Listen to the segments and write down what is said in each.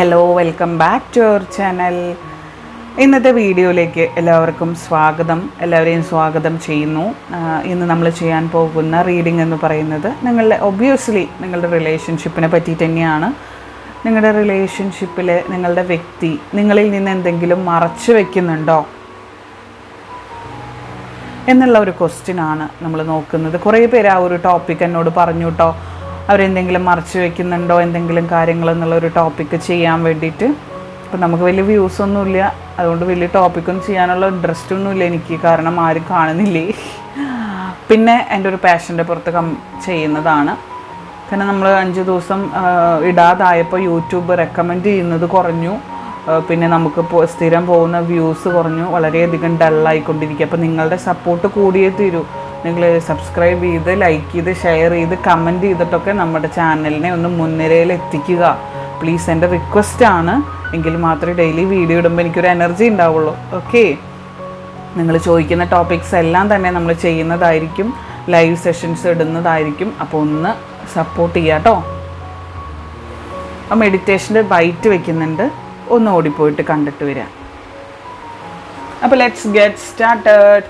Hello welcome back to our channel ഇന്നത്തെ വീഡിയോയിലേക്ക് എല്ലാവർക്കും സ്വാഗതം. എല്ലാവരെയും സ്വാഗതം ചെയ്യുന്നു. ഇന്ന് നമ്മൾ ചെയ്യാൻ പോകുന്ന റീഡിംഗ് എന്ന് പറയുന്നത് നിങ്ങളുടെ ഒബ്വിയസ്ലി നിങ്ങളുടെ റിലേഷൻഷിപ്പിനെ പറ്റിയിട്ട് തന്നെയാണ്. നിങ്ങളുടെ റിലേഷൻഷിപ്പിൽ നിങ്ങളുടെ വ്യക്തി നിങ്ങളിൽ നിന്ന് എന്തെങ്കിലും മറച്ചു വെക്കുന്നുണ്ടോ? എന്നുള്ള ഒരു ക്വസ്റ്റ്യൻ ആണ് നമ്മൾ നോക്കുന്നത്. കുറേ പേര് ആ ഒരു ടോപ്പിക് എന്നോട് പറഞ്ഞു കേട്ടോ. അവരെന്തെങ്കിലും മറച്ചു വെക്കുന്നുണ്ടോ? എന്തെങ്കിലും കാര്യങ്ങൾ എന്നുള്ള ഒരു ടോപ്പിക്ക് ചെയ്യാൻ വേണ്ടിയിട്ട്. അപ്പം നമുക്ക് വലിയ വ്യൂസ് ഒന്നുമില്ല. അതുകൊണ്ട് വലിയ ടോപ്പിക്കൊന്നും ചെയ്യാനുള്ള ഇൻട്രസ്റ്റ് ഒന്നുമില്ല എനിക്ക്. കാരണം ആരും കാണുന്നില്ലേ? പിന്നെ എന്റെ ഒരു പാഷന്റെ പുറത്ത് കം ചെയ്യുന്നതാണ്. പിന്നെ നമ്മൾ അഞ്ച് ദിവസം ഇടാതായപ്പോൾ യൂട്യൂബ് റെക്കമെൻഡ് ചെയ്യുന്നത് കുറഞ്ഞു. പിന്നെ നമുക്ക് സ്ഥിരം പോകുന്ന വ്യൂസ് കുറഞ്ഞു. വളരെയധികം ഡള്ളായിക്കൊണ്ടിരിക്കുക അപ്പോൾ നിങ്ങളുടെ സപ്പോർട്ട് കൂടിയേ തീരൂ. നിങ്ങൾ സബ്സ്ക്രൈബ് ചെയ്ത് ലൈക്ക് ചെയ്ത് ഷെയർ ചെയ്ത് കമന്റ് ചെയ്തിട്ടൊക്കെ നമ്മുടെ ചാനലിനെ ഒന്ന് മുൻനിരയിൽ എത്തിക്കുക. പ്ലീസ് എന്റെ റിക്വസ്റ്റ് ആണ്. എങ്കിൽ മാത്രമേ ഡെയിലി വീഡിയോ ഇടുമ്പോൾ എനിക്കൊരു എനർജി ഉണ്ടാവുള്ളൂ. ഓക്കെ നിങ്ങൾ ചോദിക്കുന്ന ടോപ്പിക്സ് എല്ലാം തന്നെ നമ്മൾ ചെയ്യുന്നതായിരിക്കും. ലൈവ് സെഷൻസ് ഇടുന്നതായിരിക്കും. അപ്പോൾ ഒന്ന് സപ്പോർട്ട് ചെയ്യുക കേട്ടോ അപ്പം മെഡിറ്റേഷന്റെ ബൈറ്റ് വെക്കുന്നുണ്ട്. ഒന്ന് ഓടിപ്പോയിട്ട് കണ്ടിട്ട് വരാം. അപ്പോൾ ലെറ്റ്സ് ഗെറ്റ് സ്റ്റാർട്ടഡ്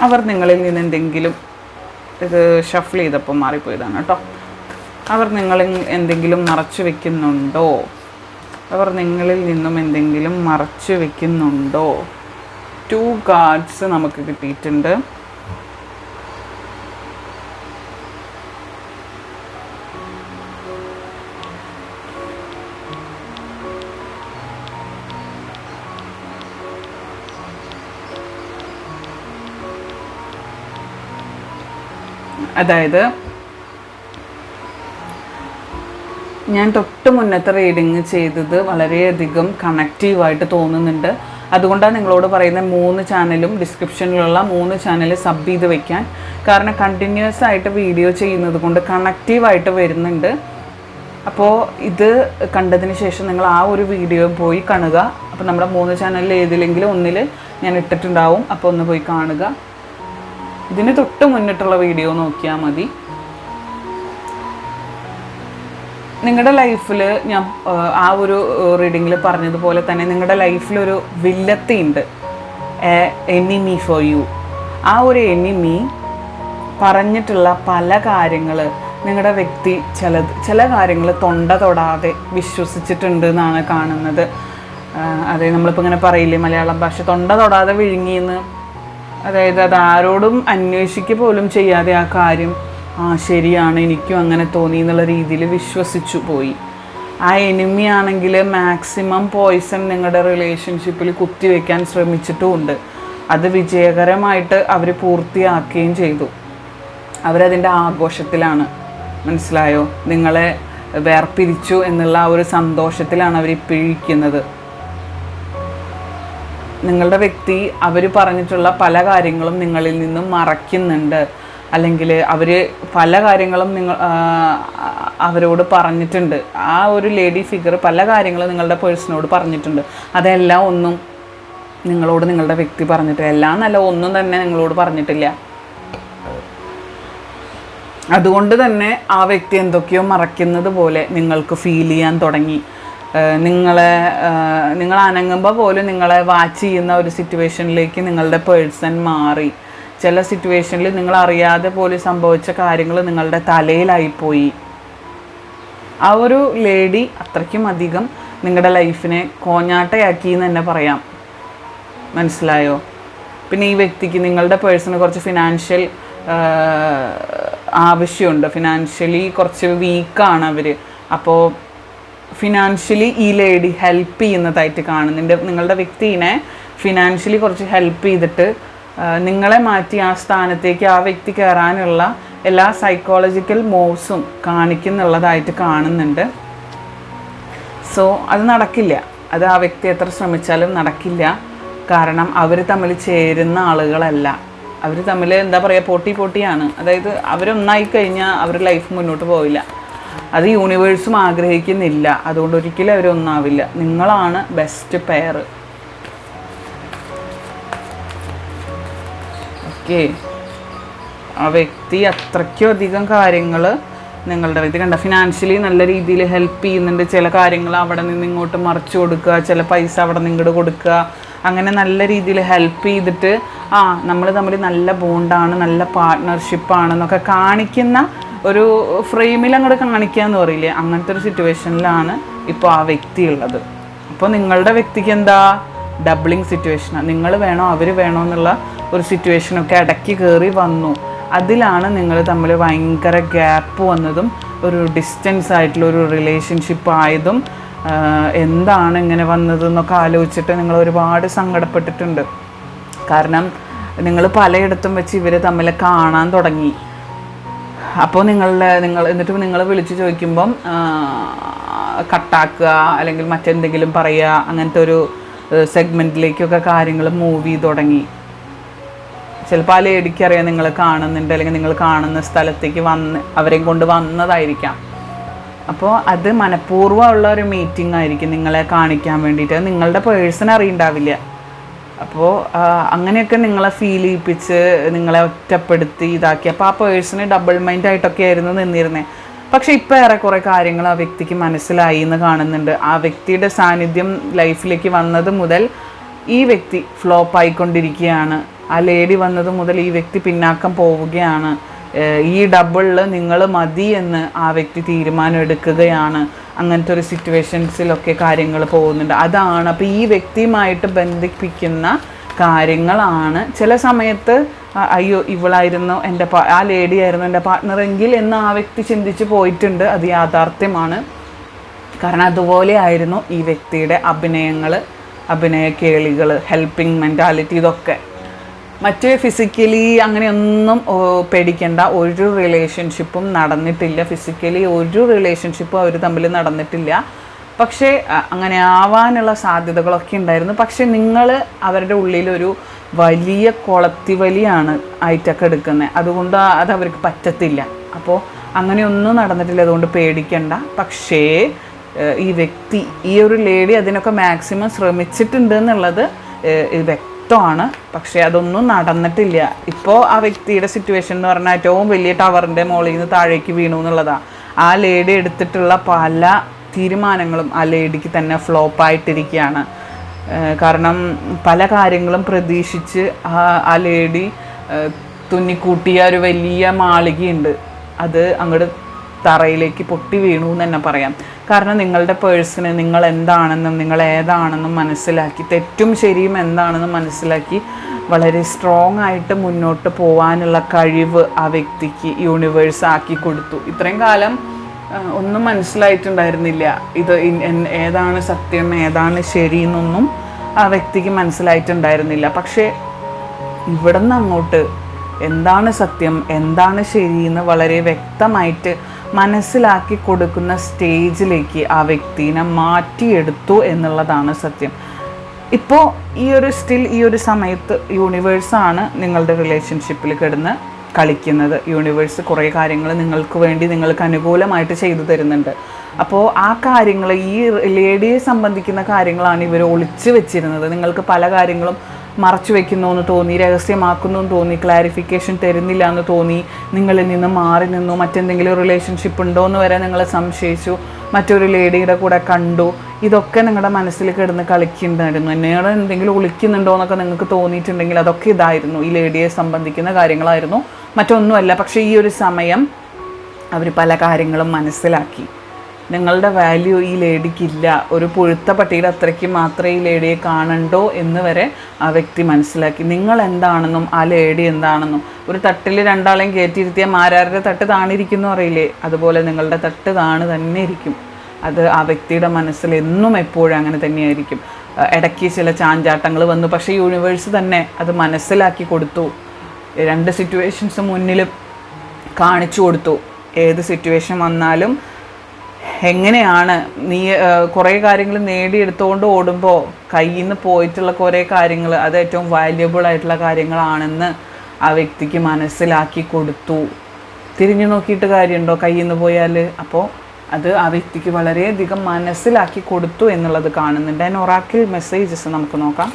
അവർ നിങ്ങളിൽ നിന്ന് എന്തെങ്കിലും ഇത് ഷഫിൾ ചെയ്തപ്പോൾ മാറിപ്പോയതാണ് കേട്ടോ. അവർ നിങ്ങളിൽ എന്തെങ്കിലും മറച്ചു വെക്കുന്നുണ്ടോ? അവർ നിങ്ങളിൽ നിന്നും എന്തെങ്കിലും മറച്ചു വെക്കുന്നുണ്ടോ? ടു കാർഡ്സ് നമുക്ക് കിട്ടിയിട്ടുണ്ട്. അതായത് ഞാൻ തൊട്ട് മുന്നത്തെ റീഡിങ് ചെയ്തത് വളരെയധികം കണക്റ്റീവായിട്ട് തോന്നുന്നുണ്ട്. അതുകൊണ്ടാണ് നിങ്ങളോട് പറയുന്ന മൂന്ന് ചാനലും ഡിസ്ക്രിപ്ഷനിലുള്ള മൂന്ന് ചാനൽ സബ് ചെയ്ത് വെക്കാൻ. കാരണം കണ്ടിന്യൂസ് ആയിട്ട് വീഡിയോ ചെയ്യുന്നത് കൊണ്ട് കണക്റ്റീവായിട്ട് വരുന്നുണ്ട്. അപ്പോൾ ഇത് കണ്ടതിന് ശേഷം നിങ്ങൾ ആ ഒരു വീഡിയോ പോയി കാണുക. അപ്പോൾ നമ്മുടെ മൂന്ന് ചാനലിൽ ഏതിലെങ്കിലും ഒന്നിൽ ഞാൻ ഇട്ടിട്ടുണ്ടാവും. അപ്പോൾ ഒന്ന് പോയി കാണുക. ഇതിന് തൊട്ട് മുന്നിട്ടുള്ള വീഡിയോ നോക്കിയാൽ മതി. നിങ്ങളുടെ ലൈഫിൽ ഞാൻ ആ, ഒരു റീഡിങ്ങിൽ പറഞ്ഞതുപോലെ തന്നെ നിങ്ങളുടെ ലൈഫിലൊരു വില്ലത്തിയുണ്ട് എനിമി ഫോർ യു ആ ഒരു എനിമി പറഞ്ഞിട്ടുള്ള പല കാര്യങ്ങൾ നിങ്ങളുടെ വ്യക്തി ചില ചില കാര്യങ്ങൾ തൊണ്ട തൊടാതെ വിശ്വസിച്ചിട്ടുണ്ട് എന്നാണ് കാണുന്നത്. അതായത് അതെ നമ്മളിപ്പോൾ ഇങ്ങനെ പറയില്ലേ മലയാളം ഭാഷ തൊണ്ട തൊടാതെ വിഴുങ്ങിയെന്ന് അതായത് അത് ആരോടും അന്വേഷിക്കുക പോലും ചെയ്യാതെ ആ കാര്യം ആ ശരിയാണ് എനിക്കും അങ്ങനെ തോന്നി എന്നുള്ള രീതിയിൽ വിശ്വസിച്ചു പോയി. ആ എനിമി ആണെങ്കിൽ മാക്സിമം പോയിസൺ നിങ്ങളുടെ റിലേഷൻഷിപ്പിൽ കുത്തിവെക്കാൻ ശ്രമിച്ചിട്ടുമുണ്ട് അത് വിജയകരമായിട്ട് അവർ പൂർത്തിയാക്കുകയും ചെയ്തു. അവരതിന്റെ ആഘോഷത്തിലാണ്. മനസ്സിലായോ? നിങ്ങളെ വേർപിരിച്ചു എന്നുള്ള ആ ഒരു സന്തോഷത്തിലാണ് അവർ ഇപ്പോഴിരിക്കുന്നത് നിങ്ങളുടെ വ്യക്തി അവർ പറഞ്ഞിട്ടുള്ള പല കാര്യങ്ങളും നിങ്ങളിൽ നിന്നും മറയ്ക്കുന്നുണ്ട്. അല്ലെങ്കിൽ അവർ പല കാര്യങ്ങളും നിങ്ങൾ അവരോട് പറഞ്ഞിട്ടുണ്ട്. ആ ഒരു ലേഡി ഫിഗർ പല കാര്യങ്ങളും നിങ്ങളുടെ പേഴ്സണോട് പറഞ്ഞിട്ടുണ്ട്. അതെല്ലാം ഒന്നും നിങ്ങളോട് നിങ്ങളുടെ വ്യക്തി പറഞ്ഞിട്ടില്ല. എല്ലാം നല്ല ഒന്നും തന്നെ നിങ്ങളോട് പറഞ്ഞിട്ടില്ല. അതുകൊണ്ട് തന്നെ ആ വ്യക്തി എന്തൊക്കെയോ മറയ്ക്കുന്നത് പോലെ നിങ്ങൾക്ക് ഫീൽ ചെയ്യാൻ തുടങ്ങി. നിങ്ങളെ നിങ്ങൾ അനങ്ങുമ്പോൾ പോലും നിങ്ങളെ വാച്ച് ചെയ്യുന്ന ഒരു സിറ്റുവേഷനിലേക്ക് നിങ്ങളുടെ പേഴ്സൺ മാറി. ചില സിറ്റുവേഷനിൽ നിങ്ങൾ അറിയാതെ പോലും സംഭവിച്ച കാര്യങ്ങൾ നിങ്ങളുടെ തലയിലായിപ്പോയി. ആ ഒരു ലേഡി അത്രയ്ക്കും അധികം നിങ്ങളുടെ ലൈഫിനെ കോഞ്ഞാട്ടയാക്കി എന്ന് തന്നെ പറയാം. മനസ്സിലായോ? പിന്നെ ഈ വ്യക്തിക്ക് നിങ്ങളുടെ പേഴ്സണ് കുറച്ച് ഫിനാൻഷ്യൽ ആവശ്യമുണ്ട്. ഫിനാൻഷ്യലി കുറച്ച് വീക്കാണ് അവർ അപ്പോൾ ഫിനാൻഷ്യലി ഈ ലേഡി ഹെൽപ്പ് ചെയ്യുന്നതായിട്ട് കാണുന്നുണ്ട് നിങ്ങളുടെ വ്യക്തിനെ ഫിനാൻഷ്യലി കുറച്ച് ഹെൽപ്പ് ചെയ്തിട്ട് നിങ്ങളെ മാറ്റി ആ സ്ഥാനത്തേക്ക് ആ വ്യക്തി കയറാനുള്ള എല്ലാ സൈക്കോളജിക്കൽ മൂവ്സും കാണിക്കുന്നുള്ളതായിട്ട് കാണുന്നുണ്ട്. സോ അത് നടക്കില്ല. അത് ആ വ്യക്തി എത്ര ശ്രമിച്ചാലും നടക്കില്ല. കാരണം അവർ തമ്മിൽ ചേരുന്ന ആളുകളല്ല. അവർ തമ്മിൽ എന്താ പറയുക പോട്ടി പോട്ടിയാണ്. അതായത് അവരൊന്നായി കഴിഞ്ഞാൽ അവർ ലൈഫ് മുന്നോട്ട് പോവില്ല. അത് യൂണിവേഴ്സും ആഗ്രഹിക്കുന്നില്ല. അതുകൊണ്ട് ഒരിക്കലും അവരൊന്നാവില്ല നിങ്ങളാണ് ബെസ്റ്റ് പെയർ ഓക്കെ ആ വ്യക്തി അത്രയ്ക്കും അധികം കാര്യങ്ങൾ നിങ്ങളുടെ വ്യക്തി കണ്ട. ഫിനാൻഷ്യലി നല്ല രീതിയിൽ ഹെൽപ്പ് ചെയ്യുന്നുണ്ട്. ചില കാര്യങ്ങൾ അവിടെ നിന്ന് ഇങ്ങോട്ട് മറിച്ചു കൊടുക്കുക ചില പൈസ അവിടെ നിന്ന് ഇങ്ങോട്ട് കൊടുക്കുക. അങ്ങനെ നല്ല രീതിയിൽ ഹെൽപ്പ് ചെയ്തിട്ട് ആ നമ്മൾ തമ്മിൽ നല്ല ബോണ്ടാണ് നല്ല പാർട്ട്ണർഷിപ്പാണെന്നൊക്കെ കാണിക്കുന്ന ഒരു ഫ്രെയിമിൽ അങ്ങോട്ട് കാണിക്കുക എന്ന് പറയില്ലേ? അങ്ങനത്തെ ഒരു സിറ്റുവേഷനിലാണ് ഇപ്പോൾ ആ വ്യക്തി ഉള്ളത് അപ്പോൾ നിങ്ങളുടെ വ്യക്തിക്ക് എന്താ ഡബിളിങ് സിറ്റുവേഷനാണ് നിങ്ങൾ വേണോ അവർ വേണോ എന്നുള്ള ഒരു സിറ്റുവേഷനൊക്കെ ഇടയ്ക്ക് കയറി വന്നു. അതിലാണ് നിങ്ങൾ തമ്മിൽ ഭയങ്കര ഗ്യാപ്പ് വന്നതും ഒരു ഡിസ്റ്റൻസ് ആയിട്ടുള്ള ഒരു റിലേഷൻഷിപ്പ് ആയതും എന്താണ് ഇങ്ങനെ വന്നതെന്നൊക്കെ ആലോചിച്ചിട്ട് നിങ്ങൾ ഒരുപാട് സങ്കടപ്പെട്ടിട്ടുണ്ട്. കാരണം നിങ്ങൾ പലയിടത്തും വെച്ച് ഇവർ തമ്മിൽ കാണാൻ തുടങ്ങി. അപ്പോൾ നിങ്ങളുടെ നിങ്ങൾ എന്നിട്ട് നിങ്ങൾ വിളിച്ച് ചോദിക്കുമ്പം കട്ടാക്കുക അല്ലെങ്കിൽ മറ്റെന്തെങ്കിലും പറയുക അങ്ങനത്തെ ഒരു സെഗ്മെന്റിലേക്കൊക്കെ കാര്യങ്ങൾ മൂവ് ചെയ്ത് തുടങ്ങി. ചിലപ്പോൾ ആ ലേഡിക്ക് അറിയാം നിങ്ങൾ കാണുന്നുണ്ട് അല്ലെങ്കിൽ നിങ്ങൾ കാണുന്ന സ്ഥലത്തേക്ക് വന്ന് അവരെയും കൊണ്ട് വന്നതായിരിക്കാം. അപ്പോൾ അത് മനഃപൂർവമുള്ള ഒരു മീറ്റിംഗ് ആയിരിക്കും നിങ്ങളെ കാണിക്കാൻ വേണ്ടിയിട്ട്. നിങ്ങളുടെ പേഴ്സൺ അറിയണ്ടാവില്ല. അപ്പോൾ അങ്ങനെയൊക്കെ നിങ്ങളെ ഫീൽ ചെയ്യിപ്പിച്ച് നിങ്ങളെ ഒറ്റപ്പെടുത്തി ഇതാക്കി. അപ്പോൾ ആ പേഴ്സണ് ഡബിൾ മൈൻഡ് ആയിട്ടൊക്കെ ആയിരുന്നു നിന്നിരുന്നത് പക്ഷെ ഇപ്പോൾ കുറേ കാര്യങ്ങൾ ആ വ്യക്തിക്ക് മനസ്സിലായി എന്ന് കാണുന്നുണ്ട്. ആ വ്യക്തിയുടെ സാന്നിധ്യം ലൈഫിലേക്ക് വന്നത് മുതൽ ഈ വ്യക്തി ഫ്ലോപ്പ് ആയിക്കൊണ്ടിരിക്കുകയാണ്. ആ ലേഡി വന്നത് മുതൽ ഈ വ്യക്തി പിന്നാക്കം പോവുകയാണ്. ഈ ഡബിളിൽ നിങ്ങൾ മതി എന്ന് ആ വ്യക്തി തീരുമാനം എടുക്കുകയാണ്. അങ്ങനത്തെ ഒരു സിറ്റുവേഷൻസിലൊക്കെ കാര്യങ്ങൾ പോകുന്നുണ്ട്. അതാണ്. അപ്പോൾ ഈ വ്യക്തിയുമായിട്ട് ബന്ധിപ്പിക്കുന്ന കാര്യങ്ങളാണ്. ചില സമയത്ത് അയ്യോ ഇവളായിരുന്നു എന്റെ ആ ലേഡി ആയിരുന്നു എന്റെ പാർട്ട്ണർ എങ്കിൽ എന്ന് ആ വ്യക്തി ചിന്തിച്ച് പോയിട്ടുണ്ട്. അത് യാഥാർത്ഥ്യമാണ്. കാരണം അതുപോലെ ആയിരുന്നു ഈ വ്യക്തിയുടെ അഭിനയങ്ങൾ അഭിനയ കേളികൾ ഹെൽപ്പിംഗ് മെന്റാലിറ്റി ഇതൊക്കെ. മറ്റ് ഫിസിക്കലി അങ്ങനെയൊന്നും പേടിക്കേണ്ട. ഒരു റിലേഷൻഷിപ്പും നടന്നിട്ടില്ല. ഫിസിക്കലി ഒരു റിലേഷൻഷിപ്പും അവർ തമ്മിൽ നടന്നിട്ടില്ല. പക്ഷേ അങ്ങനെ ആവാനുള്ള സാധ്യതകളൊക്കെ ഉണ്ടായിരുന്നു. പക്ഷേ നിങ്ങൾ അവരുടെ ഉള്ളിലൊരു വലിയ കുളത്തിവലിയാണ് ആയിട്ടൊക്കെ എടുക്കുന്നത്. അതുകൊണ്ട് അത് അവർക്ക് പറ്റത്തില്ല. അപ്പോൾ അങ്ങനെയൊന്നും നടന്നിട്ടില്ല. അതുകൊണ്ട് പേടിക്കണ്ട. പക്ഷേ ഈ വ്യക്തി ഈ ഒരു ലേഡി അതിനൊക്കെ മാക്സിമം ശ്രമിച്ചിട്ടുണ്ട് എന്നുള്ളത് വ്യക്തമാണ് പക്ഷേ അതൊന്നും നടന്നിട്ടില്ല. ഇപ്പോൾ ആ വ്യക്തിയുടെ സിറ്റുവേഷൻ എന്ന് പറഞ്ഞാൽ ഏറ്റവും വലിയ ടവറിന്റെ മുകളിൽ നിന്ന് താഴേക്ക് വീണു എന്നുള്ളതാണ് ആ ലേഡി എടുത്തിട്ടുള്ള പല തീരുമാനങ്ങളും ആ ലേഡിക്ക് തന്നെ ഫ്ലോപ്പായിട്ടിരിക്കുകയാണ് കാരണം പല കാര്യങ്ങളും പ്രതീക്ഷിച്ച് ആ ലേഡി തുന്നിക്കൂട്ടിയ ഒരു വലിയ മാളികയുണ്ട്. അത് അങ്ങോട്ട് തറയിലേക്ക് പൊട്ടി വീണു എന്ന് തന്നെ പറയാം. കാരണം നിങ്ങളുടെ പേഴ്സണ് നിങ്ങൾ എന്താണെന്നും നിങ്ങൾ ഏതാണെന്നും മനസ്സിലാക്കി തെറ്റും ശരിയും എന്താണെന്നും മനസ്സിലാക്കി വളരെ സ്ട്രോങ് ആയിട്ട് മുന്നോട്ട് പോകാനുള്ള കഴിവ് ആ വ്യക്തിക്ക് യൂണിവേഴ്സ് ആക്കി കൊടുത്തു. ഇത്രയും കാലം ഒന്നും മനസ്സിലായിട്ടുണ്ടായിരുന്നില്ല. ഇത് ഏതാണ് സത്യം ഏതാണ് ശരി എന്നൊന്നും ആ വ്യക്തിക്ക് മനസ്സിലായിട്ടുണ്ടായിരുന്നില്ല. പക്ഷേ ഇവിടെ നിന്ന് അങ്ങോട്ട് എന്താണ് സത്യം എന്താണ് ശരി എന്ന് വളരെ വ്യക്തമായിട്ട് മനസ്സിലാക്കി കൊടുക്കുന്ന സ്റ്റേജിലേക്ക് ആ വ്യക്തിനെ മാറ്റിയെടുത്തു എന്നുള്ളതാണ് സത്യം. ഇപ്പോൾ ഈ ഒരു സ്റ്റിൽ ഈ ഒരു സമയത്ത് യൂണിവേഴ്സാണ് നിങ്ങളുടെ റിലേഷൻഷിപ്പിൽ കിടന്ന് കളിക്കുന്നത്. യൂണിവേഴ്സ് കുറേ കാര്യങ്ങൾ നിങ്ങൾക്ക് വേണ്ടി നിങ്ങൾക്ക് അനുകൂലമായിട്ട് ചെയ്തു തരുന്നുണ്ട്. അപ്പോൾ ആ കാര്യങ്ങൾ ഈ ലേഡിയെ സംബന്ധിക്കുന്ന കാര്യങ്ങളാണ് ഇവർ ഒളിച്ചു വെച്ചിരുന്നത്. നിങ്ങൾക്ക് പല കാര്യങ്ങളും മറച്ചു വെക്കുന്നു എന്ന് തോന്നി രഹസ്യമാക്കുന്നു എന്ന് തോന്നി ക്ലാരിഫിക്കേഷൻ തരുന്നില്ല എന്ന് തോന്നി നിങ്ങളിൽ നിന്ന് മാറി നിന്നു മറ്റെന്തെങ്കിലും റിലേഷൻഷിപ്പ് ഉണ്ടോ എന്ന് വരെ നിങ്ങൾ സംശയിച്ചു മറ്റൊരു ലേഡിയുടെ കൂടെ കണ്ടു. ഇതൊക്കെ നിങ്ങളുടെ മനസ്സിൽ കിടന്ന് കളിക്കുന്നുണ്ടായിരുന്നു. എന്നോട് എന്തെങ്കിലും ഒളിക്കുന്നുണ്ടോ എന്നൊക്കെ നിങ്ങൾക്ക് തോന്നിയിട്ടുണ്ടെങ്കിൽ അതൊക്കെ ഇതായിരുന്നു. ഈ ലേഡിയെ സംബന്ധിക്കുന്ന കാര്യങ്ങളായിരുന്നു. മറ്റൊന്നുമല്ല പക്ഷേ ഈ ഒരു സമയം അവർ പല കാര്യങ്ങളും മനസ്സിലാക്കി. നിങ്ങളുടെ വാല്യൂ ഈ ലേഡിക്കില്ല. ഒരു പുഴുത്ത പട്ടിയുടെ അത്രയ്ക്ക് മാത്രമേ ഈ ലേഡിയെ കാണണ്ടോ എന്ന് വരെ ആ വ്യക്തി മനസ്സിലാക്കി. നിങ്ങൾ എന്താണെന്നും ആ ലേഡി എന്താണെന്നും. ഒരു തട്ടിൽ രണ്ടാളെയും കയറ്റിയിരുത്തിയ മാരാരുടെ തട്ട് താണിരിക്കുന്നു അറിയില്ലേ? അതുപോലെ നിങ്ങളുടെ തട്ട് താണ് തന്നെ ഇരിക്കും. അത് ആ വ്യക്തിയുടെ മനസ്സിൽ എന്നും എപ്പോഴും അങ്ങനെ തന്നെയായിരിക്കും. ഇടയ്ക്ക് ചില ചാഞ്ചാട്ടങ്ങൾ വന്നു. പക്ഷേ യൂണിവേഴ്സ് തന്നെ അത് മനസ്സിലാക്കി കൊടുത്തു. രണ്ട് സിറ്റുവേഷൻസ് മുന്നിൽ കാണിച്ചു കൊടുത്തു. ഏത് സിറ്റുവേഷൻ വന്നാലും എങ്ങനെയാണ് നീ കുറേ കാര്യങ്ങൾ നേടിയെടുത്തുകൊണ്ട് ഓടുമ്പോൾ കയ്യിൽ നിന്ന് പോയിട്ടുള്ള കുറേ കാര്യങ്ങൾ അത് ഏറ്റവും വാല്യബിൾ ആയിട്ടുള്ള കാര്യങ്ങളാണെന്ന് ആ വ്യക്തിക്ക് മനസ്സിലാക്കി കൊടുത്തു. തിരിഞ്ഞു നോക്കിയിട്ട് കാര്യമുണ്ടോ കയ്യിൽ നിന്ന് പോയാൽ അപ്പോൾ അത് ആ വ്യക്തിക്ക് വളരെയധികം മനസ്സിലാക്കി കൊടുത്തു എന്നുള്ളത് കാണുന്നുണ്ട്. അതിന് ഒറാക്കിൽ മെസ്സേജസ് നമുക്ക് നോക്കാം.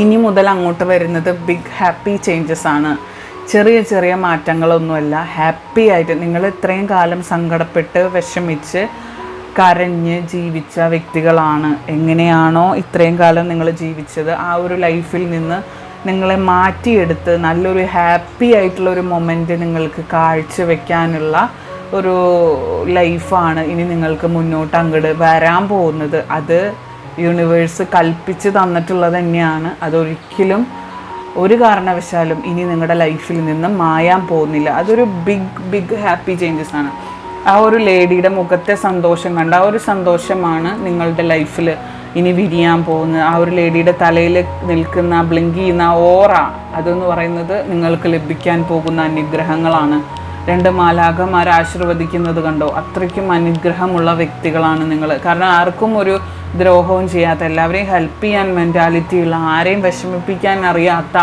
ഇനി മുതൽ അങ്ങോട്ട് വരുന്നത് ബിഗ് ഹാപ്പി ചേഞ്ചസ് ആണ്. ചെറിയ ചെറിയ മാറ്റങ്ങളൊന്നുമല്ല. ഹാപ്പി ആയിട്ട് നിങ്ങൾ ഇത്രയും കാലം സങ്കടപ്പെട്ട് വിഷമിച്ച് കരഞ്ഞ് ജീവിച്ച വ്യക്തികളാണ്. എങ്ങനെയാണോ ഇത്രയും കാലം നിങ്ങൾ ജീവിച്ചത്. ആ ഒരു ലൈഫിൽ നിന്ന് നിങ്ങളെ മാറ്റിയെടുത്ത് നല്ലൊരു ഹാപ്പി ആയിട്ടുള്ള ഒരു മൊമെന്റ് നിങ്ങൾക്ക് കാഴ്ചവെക്കാനുള്ള ഒരു ലൈഫാണ് ഇനി നിങ്ങൾക്ക് മുന്നോട്ട് അങ്ങോട്ട് വരാൻ പോകുന്നത്. അത് യൂണിവേഴ്സ് കൽപ്പിച്ച് തന്നിട്ടുള്ളത് തന്നെയാണ്. അതൊരിക്കലും ഒരു കാരണവശാലും ഇനി നിങ്ങളുടെ ലൈഫിൽ നിന്ന് മായാൻ പോകുന്നില്ല. അതൊരു ബിഗ് ബിഗ് ഹാപ്പി ചേഞ്ചസ് ആണ്. ആ ഒരു ലേഡിയുടെ മുഖത്തെ സന്തോഷം കണ്ട ആ ഒരു സന്തോഷമാണ് നിങ്ങളുടെ ലൈഫിൽ ഇനി വിരിയാൻ പോകുന്നത്. ആ ഒരു ലേഡിയുടെ തലയിൽ നിൽക്കുന്ന ബ്ലിങ്ക് ചെയ്യുന്ന ഓറ അതെന്ന് പറയുന്നത് നിങ്ങൾക്ക് ലഭിക്കാൻ പോകുന്ന അനുഗ്രഹങ്ങളാണ്. രണ്ട് മാലാഖമാർ ആശീർവദിക്കുന്നത് കണ്ടോ? അത്രയ്ക്കും അനുഗ്രഹമുള്ള വ്യക്തികളാണ് നിങ്ങൾ. കാരണം ആർക്കും ഒരു ദ്രോഹവും ചെയ്യാത്ത എല്ലാവരെയും ഹെൽപ്പ് ചെയ്യാൻ മെന്റാലിറ്റി ഉള്ള ആരെയും വിഷമിപ്പിക്കാൻ അറിയാത്ത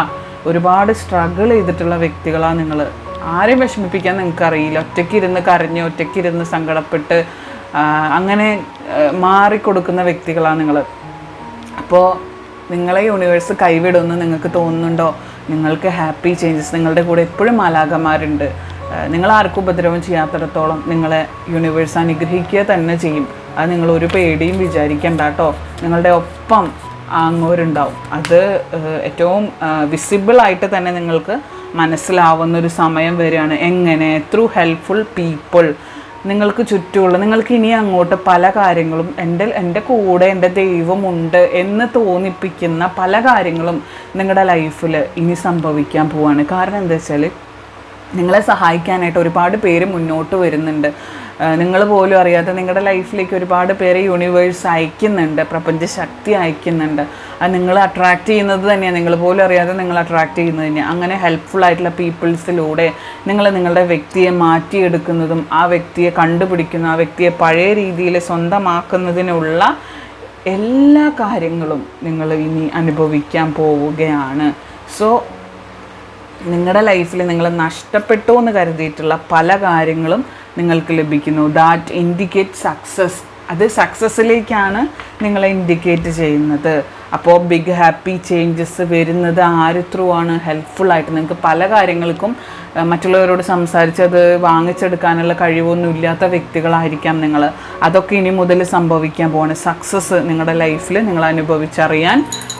ഒരുപാട് സ്ട്രഗിൾ ചെയ്തിട്ടുള്ള വ്യക്തികളാണ് നിങ്ങൾ ആരെയും വിഷമിപ്പിക്കാൻ നിങ്ങൾക്ക് അറിയില്ല ഒറ്റയ്ക്ക് ഇരുന്ന് കരഞ്ഞ് ഒറ്റയ്ക്ക് ഇരുന്ന് സങ്കടപ്പെട്ട് അങ്ങനെ മാറിക്കൊടുക്കുന്ന വ്യക്തികളാണ് നിങ്ങൾ അപ്പോൾ നിങ്ങളെ യൂണിവേഴ്സ് കൈവിടുമെന്ന് നിങ്ങൾക്ക് തോന്നുന്നുണ്ടോ? നിങ്ങൾക്ക് ഹാപ്പി ചേഞ്ചസ് നിങ്ങളുടെ കൂടെ എപ്പോഴും മാലാകന്മാരുണ്ട് നിങ്ങൾ ആർക്കും ഉപദ്രവം ചെയ്യാത്തിടത്തോളം നിങ്ങളെ യൂണിവേഴ്സ് അനുഗ്രഹിക്കുക തന്നെ ചെയ്യും. അത് നിങ്ങൾ ഒരു പേടിയും വിചാരിക്കണ്ട കേട്ടോ നിങ്ങളുടെ ഒപ്പം ആങ്ങോരുണ്ടാവും അത് ഏറ്റവും വിസിബിളായിട്ട് തന്നെ നിങ്ങൾക്ക് മനസ്സിലാവുന്ന ഒരു സമയം വരികയാണ് എങ്ങനെ? ത്രൂ ഹെൽപ്ഫുൾ പീപ്പിൾ നിങ്ങൾക്ക് ചുറ്റുമുള്ള നിങ്ങൾക്ക് ഇനി അങ്ങോട്ട് പല കാര്യങ്ങളും എന്റെ എന്റെ കൂടെ എന്റെ ദൈവമുണ്ട് എന്ന് തോന്നിപ്പിക്കുന്ന പല കാര്യങ്ങളും നിങ്ങളുടെ ലൈഫിൽ ഇനി സംഭവിക്കാൻ പോവാണ്. കാരണം എന്താ വെച്ചാൽ നിങ്ങളെ സഹായിക്കാനായിട്ട് ഒരുപാട് പേര് മുന്നോട്ട് വരുന്നുണ്ട്. നിങ്ങൾ പോലും അറിയാതെ നിങ്ങളുടെ ലൈഫിലേക്ക് ഒരുപാട് പേരെ യൂണിവേഴ്സ് അയക്കുന്നുണ്ട് പ്രപഞ്ച ശക്തി അയക്കുന്നുണ്ട്. അത് നിങ്ങൾ അട്രാക്റ്റ് ചെയ്യുന്നത് തന്നെയാണ് നിങ്ങൾ പോലും അറിയാതെ നിങ്ങൾ അട്രാക്റ്റ് ചെയ്യുന്നത് തന്നെയാണ് അങ്ങനെ ഹെൽപ്ഫുൾ ആയിട്ടുള്ള പീപ്പിൾസിലൂടെ നിങ്ങൾ നിങ്ങളുടെ വ്യക്തിയെ മാറ്റിയെടുക്കുന്നതും ആ വ്യക്തിയെ കണ്ടുപിടിക്കുന്ന ആ വ്യക്തിയെ പഴയ രീതിയിൽ സ്വന്തമാക്കുന്നതിനുള്ള എല്ലാ കാര്യങ്ങളും നിങ്ങൾ ഇനി അനുഭവിക്കാൻ പോവുകയാണ്. സോ നിങ്ങളുടെ ലൈഫിൽ നിങ്ങൾ നഷ്ടപ്പെട്ടു എന്ന് കരുതിയിട്ടുള്ള പല കാര്യങ്ങളും നിങ്ങൾക്ക് ലഭിക്കുന്നു. ദാറ്റ് ഇൻഡിക്കേറ്റ് സക്സസ് അത് സക്സസ്സിലേക്കാണ് നിങ്ങളെ ഇൻഡിക്കേറ്റ് ചെയ്യുന്നത്. അപ്പോൾ ബിഗ് ഹാപ്പി ചേഞ്ചസ് വരുന്നത് ആര് ത്രൂ ആണ്? ഹെൽപ്ഫുള്ളായിട്ട് നിങ്ങൾക്ക് പല കാര്യങ്ങൾക്കും മറ്റുള്ളവരോട് സംസാരിച്ച് അത് വാങ്ങിച്ചെടുക്കാനുള്ള കഴിവൊന്നും ഇല്ലാത്ത വ്യക്തികളായിരിക്കാം നിങ്ങൾ അതൊക്കെ ഇനി മുതൽ സംഭവിക്കാൻ പോവാണ്. സക്സസ് നിങ്ങളുടെ ലൈഫിൽ നിങ്ങൾ അനുഭവിച്ചറിയാൻ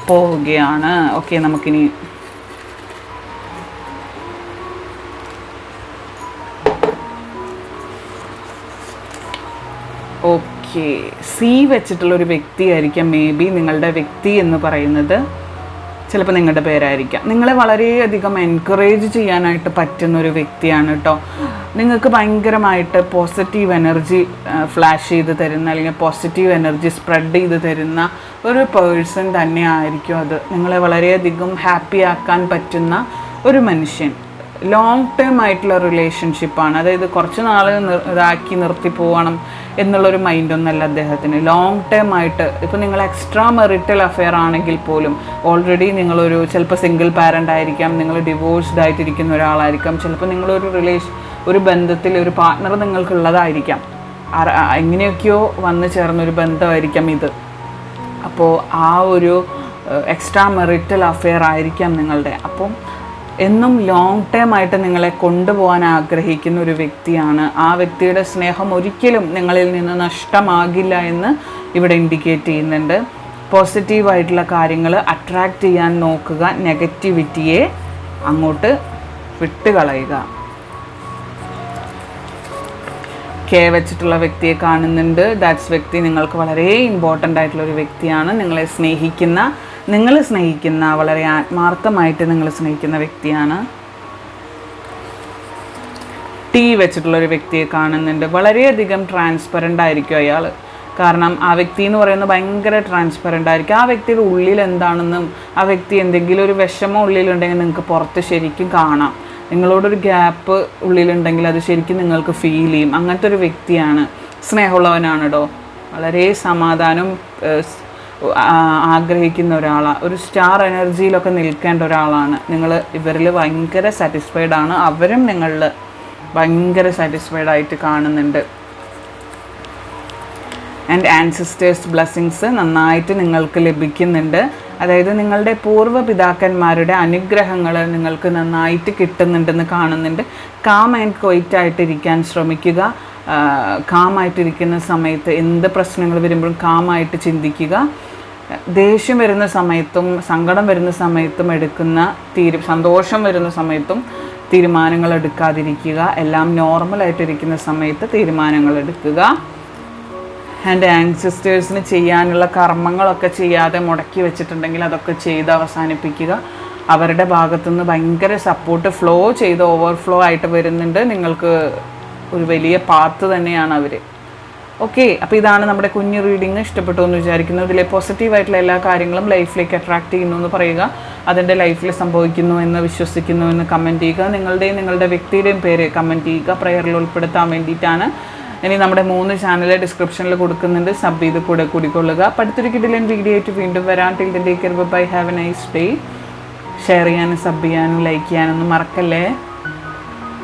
പോവുകയാണ്. ഓക്കെ നമുക്കിനി ഓക്കെ. സി വെച്ചിട്ടുള്ള ഒരു വ്യക്തിയായിരിക്കാം മേ ബി നിങ്ങളുടെ വ്യക്തി എന്ന് പറയുന്നത്. ചിലപ്പോൾ നിങ്ങളുടെ പേരായിരിക്കാം. നിങ്ങളെ വളരെയധികം എൻകറേജ് ചെയ്യാനായിട്ട് പറ്റുന്ന ഒരു വ്യക്തിയാണ് കേട്ടോ നിങ്ങൾക്ക് ഭയങ്കരമായിട്ട് പോസിറ്റീവ് എനർജി ഫ്ലാഷ് ചെയ്ത് തരുന്ന അല്ലെങ്കിൽ പോസിറ്റീവ് എനർജി സ്പ്രെഡ് ചെയ്ത് തരുന്ന ഒരു പേഴ്സൺ തന്നെ ആയിരിക്കും അത്. നിങ്ങളെ വളരെയധികം ഹാപ്പി ആക്കാൻ പറ്റുന്ന ഒരു മനുഷ്യൻ. ലോങ് ടേം ആയിട്ടുള്ള റിലേഷൻഷിപ്പാണ് അതായത് കുറച്ച് നാൾ ഇതാക്കി നിർത്തി പോകണം എന്നുള്ളൊരു മൈൻഡൊന്നല്ല അദ്ദേഹത്തിന്. ലോങ് ടേം ആയിട്ട് ഇപ്പോൾ നിങ്ങൾ എക്സ്ട്രാ മെറിറ്റൽ അഫെയർ ആണെങ്കിൽ പോലും ഓൾറെഡി നിങ്ങളൊരു ചിലപ്പോൾ സിംഗിൾ പാരന്റ് ആയിരിക്കാം നിങ്ങൾ ഡിവോഴ്സ്ഡ് ആയിട്ടിരിക്കുന്ന ഒരാളായിരിക്കാം ചിലപ്പോൾ നിങ്ങളൊരു റിലേഷൻ ഒരു ബന്ധത്തിൽ ഒരു പാർട്ട്ണർ നിങ്ങൾക്കുള്ളതായിരിക്കാം. എങ്ങനെയൊക്കെയോ വന്നു ചേർന്നൊരു ബന്ധമായിരിക്കാം ഇത്. അപ്പോൾ ആ ഒരു എക്സ്ട്രാ മെറിറ്റൽ അഫെയർ ആയിരിക്കാം നിങ്ങളുടെ. അപ്പം എന്നും ലോങ് ടേം ആയിട്ട് നിങ്ങളെ കൊണ്ടുപോകാൻ ആഗ്രഹിക്കുന്ന ഒരു വ്യക്തിയാണ്. ആ വ്യക്തിയുടെ സ്നേഹം ഒരിക്കലും നിങ്ങളിൽ നിന്ന് നഷ്ടമാകില്ല എന്ന് ഇവിടെ ഇൻഡിക്കേറ്റ് ചെയ്യുന്നുണ്ട്. പോസിറ്റീവായിട്ടുള്ള കാര്യങ്ങൾ അട്രാക്റ്റ് ചെയ്യാൻ നോക്കുക നെഗറ്റിവിറ്റിയെ അങ്ങോട്ട് വിട്ടുകളയുക. കെ വെച്ചിട്ടുള്ള വ്യക്തിയെ കാണുന്നുണ്ട്. ദാറ്റ്സ് വ്യക്തി നിങ്ങൾക്ക് വളരെ ഇമ്പോർട്ടന്റ് ആയിട്ടുള്ള ഒരു വ്യക്തിയാണ്. നിങ്ങളെ സ്നേഹിക്കുന്ന നിങ്ങൾ സ്നേഹിക്കുന്ന വളരെ ആത്മാർത്ഥമായിട്ട് നിങ്ങൾ സ്നേഹിക്കുന്ന വ്യക്തിയാണ്. ടി വെച്ചിട്ടുള്ളൊരു വ്യക്തിയെ കാണുന്നുണ്ട്. വളരെയധികം ട്രാൻസ്പെറന്റ് ആയിരിക്കും അയാൾ കാരണം ആ വ്യക്തി എന്ന് പറയുന്നത് ഭയങ്കര ട്രാൻസ്പെറന്റ് ആയിരിക്കും. ആ വ്യക്തിയുടെ ഉള്ളിൽ എന്താണെന്നും ആ വ്യക്തി എന്തെങ്കിലും ഒരു വിഷമം ഉള്ളിലുണ്ടെങ്കിൽ നിങ്ങൾക്ക് പുറത്ത് ശരിക്കും കാണാം. നിങ്ങളോടൊരു ഗ്യാപ്പ് ഉള്ളിലുണ്ടെങ്കിൽ അത് ശരിക്കും നിങ്ങൾക്ക് ഫീൽ ചെയ്യും. അങ്ങനത്തെ ഒരു വ്യക്തിയാണ്. സ്നേഹമുള്ളവനാണ് കേട്ടോ വളരെ സമാധാനം ആഗ്രഹിക്കുന്ന ഒരാളാണ് ഒരു സ്റ്റാർ എനർജിയിലൊക്കെ നിൽക്കേണ്ട ഒരാളാണ്. നിങ്ങൾ ഇവരിൽ ഭയങ്കര സാറ്റിസ്ഫൈഡ് ആണ്. അവരും നിങ്ങളിൽ ഭയങ്കര സാറ്റിസ്ഫൈഡ് ആയിട്ട് കാണുന്നുണ്ട്. ആൻഡ് ആൻസിസ്റ്റേഴ്സ് ബ്ലെസ്സിങ്സ് നന്നായിട്ട് നിങ്ങൾക്ക് ലഭിക്കുന്നുണ്ട്. അതായത് നിങ്ങളുടെ പൂർവ പിതാക്കന്മാരുടെ അനുഗ്രഹങ്ങൾ നിങ്ങൾക്ക് നന്നായിട്ട് കിട്ടുന്നുണ്ടെന്ന് കാണുന്നുണ്ട്. കാം ആൻഡ് ക്വൈറ്റ് ആയിട്ടിരിക്കാൻ ശ്രമിക്കുക. കാമായിട്ടിരിക്കുന്ന സമയത്ത് എന്ത് പ്രശ്നങ്ങൾ വരുമ്പോഴും കാമായിട്ട് ചിന്തിക്കുക. ദേഷ്യം വരുന്ന സമയത്തും സങ്കടം വരുന്ന സമയത്തും എടുക്കുന്ന തീരു സന്തോഷം വരുന്ന സമയത്തും തീരുമാനങ്ങൾ എടുക്കാതിരിക്കുക. എല്ലാം നോർമലായിട്ടിരിക്കുന്ന സമയത്ത് തീരുമാനങ്ങൾ എടുക്കുക. ആൻഡ് ആൻസിസ്റ്റേഴ്സിന് ചെയ്യാനുള്ള കർമ്മങ്ങളൊക്കെ ചെയ്യാതെ മുടക്കി വെച്ചിട്ടുണ്ടെങ്കിൽ അതൊക്കെ ചെയ്ത് അവസാനിപ്പിക്കുക. അവരുടെ ഭാഗത്തുനിന്ന് ഭയങ്കര സപ്പോർട്ട് ഫ്ലോ ചെയ്ത് ഓവർഫ്ലോ ആയിട്ട് വരുന്നുണ്ട്. നിങ്ങൾക്ക് ഒരു വലിയ പാത്ത് തന്നെയാണ് അവർ ഓക്കെ അപ്പോൾ ഇതാണ് നമ്മുടെ കുഞ്ഞു റീഡിങ് ഇഷ്ടപ്പെട്ടു എന്ന് വിചാരിക്കുന്നു. ഇതിലെ പോസിറ്റീവായിട്ടുള്ള എല്ലാ കാര്യങ്ങളും ലൈഫിലേക്ക് അട്രാക്ട് ചെയ്യുന്നു എന്ന് പറയുക. അതിന്റെ ലൈഫിൽ സംഭവിക്കുന്നു എന്ന് വിശ്വസിക്കുന്നു എന്ന് കമന്റ് ചെയ്യുക. നിങ്ങളുടെയും നിങ്ങളുടെ വ്യക്തിയുടെയും പേര് കമന്റ് ചെയ്യുക. പ്രയറിൽ ഉൾപ്പെടുത്താൻ വേണ്ടിയിട്ടാണ്. ഇനി നമ്മുടെ മൂന്ന് ചാനൽ ഡിസ്ക്രിപ്ഷനിൽ കൊടുക്കുന്നുണ്ട്. സബ് ചെയ്ത് കൂടെ കൂടിക്കൊള്ളുക. അടുത്തൊരു കിടിലൻ വീഡിയോ ആയിട്ട് വീണ്ടും വരാം. Till the care bye have a nice day share ചെയ്യാനും സബ് ചെയ്യാനും ലൈക്ക് ചെയ്യാനൊന്നും മറക്കല്ലേ?